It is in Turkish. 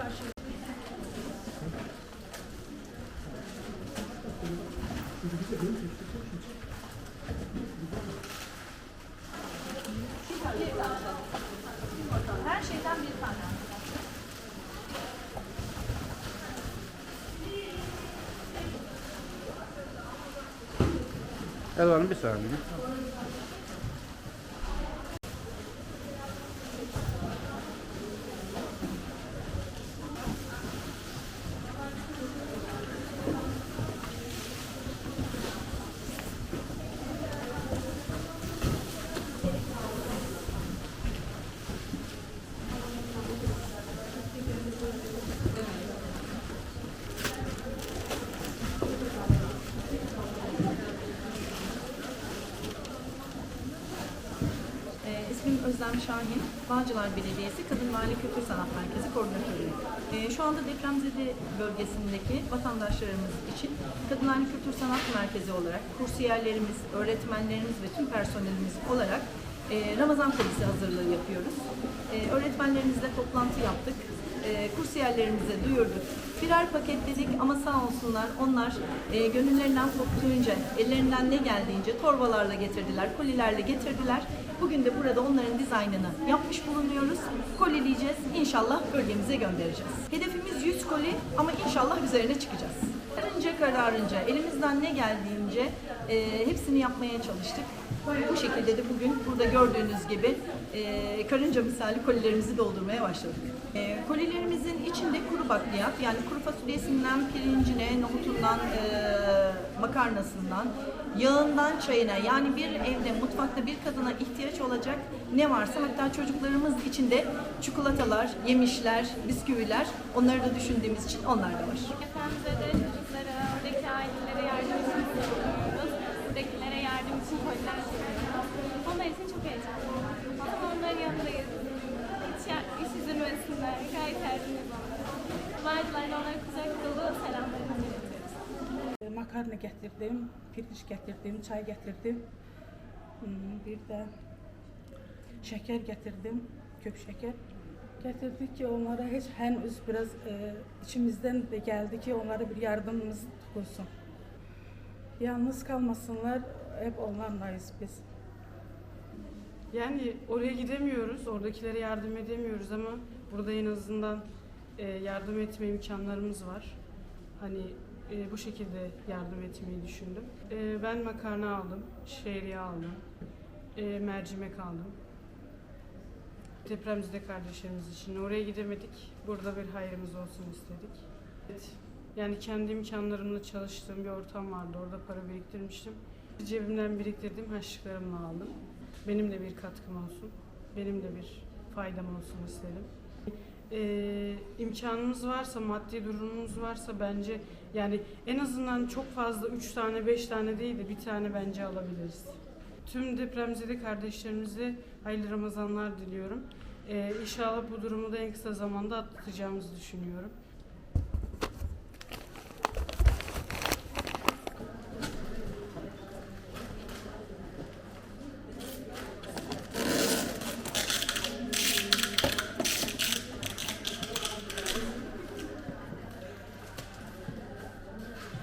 karşı. Her şeyden bir tane. Elvan'ın bir saniye. Ee, ismim Özlem Şahin, Bağcılar Belediyesi Kadın Mahalle Kültür Sanat Merkezi Koordinatörüyüm. Ee, şu anda depremzede bölgesindeki vatandaşlarımız için Kadın Mahalle Kültür Sanat Merkezi olarak kursiyerlerimiz, öğretmenlerimiz ve tüm personelimiz olarak e, Ramazan polisi hazırlığı yapıyoruz. E, öğretmenlerimizle toplantı yaptık. E, kursiyerlerimize duyurduk. Birer paketledik ama sağ olsunlar onlar e, gönüllerinden koptuğunca, ellerinden ne geldiğince torbalarla getirdiler, kolilerle getirdiler. Bugün de burada onların dizaynını yapmış bulunuyoruz. Kolileyeceğiz. İnşallah bölgemize göndereceğiz. Hedefimiz 100 koli ama inşallah üzerine çıkacağız. Kararınca kararınca, elimizden ne geldiğince e, hepsini yapmaya çalıştık. Bu şekilde de bugün burada gördüğünüz gibi e, karınca misali kolilerimizi doldurmaya başladık. E, kolilerimizin içinde kuru bakliyat yani kuru fasulyesinden pirincine, nohutundan, e, makarnasından, yağından çayına yani bir evde mutfakta bir kadına ihtiyaç olacak ne varsa hatta çocuklarımız için de çikolatalar, yemişler, bisküviler onları da düşündüğümüz için onlar da var. Efendimiz'e de çocuklara, oradaki ailelere yardım istiyoruz. Buradakilere yardım için istiyoruz. Onlar için çok heyecanlıyım. Ama onların yanındayız. Hiç, ya- hiç üzülmesinler. Gayet onlara. Vardılar onlara kucak dolu selamlarımızı iletiyoruz. Makarna gətirdim, pirinç gətirdim, çay gətirdim. Hmm, Bir də şəkər gətirdim, köp şəkər. Gətirdik ki, onlara heç henüz biraz e, içimizdən də gəldi ki, onlara bir yardımımız olsun. Yalnız kalmasınlar, hep onlarlayız biz. Yani oraya gidemiyoruz, oradakilere yardım edemiyoruz ama burada en azından e, yardım etme imkanlarımız var. Hani e, bu şekilde yardım etmeyi düşündüm. E, ben makarna aldım, şehriye aldım, mercimek aldım. Depremzede kardeşlerimiz için oraya gidemedik, burada bir hayrımız olsun istedik. Evet, yani kendi imkanlarımla çalıştığım bir ortam vardı, orada para biriktirmiştim. Cebimden biriktirdiğim harçlıklarımla aldım. Benim de bir katkım olsun, benim de bir faydam olsun istedim. Ee, imkanımız varsa, maddi durumumuz varsa bence yani en azından çok fazla üç tane, beş tane değil de bir tane bence alabiliriz. Tüm depremzede kardeşlerimize hayırlı Ramazanlar diliyorum. Ee, inşallah bu durumu da en kısa zamanda atlatacağımızı düşünüyorum.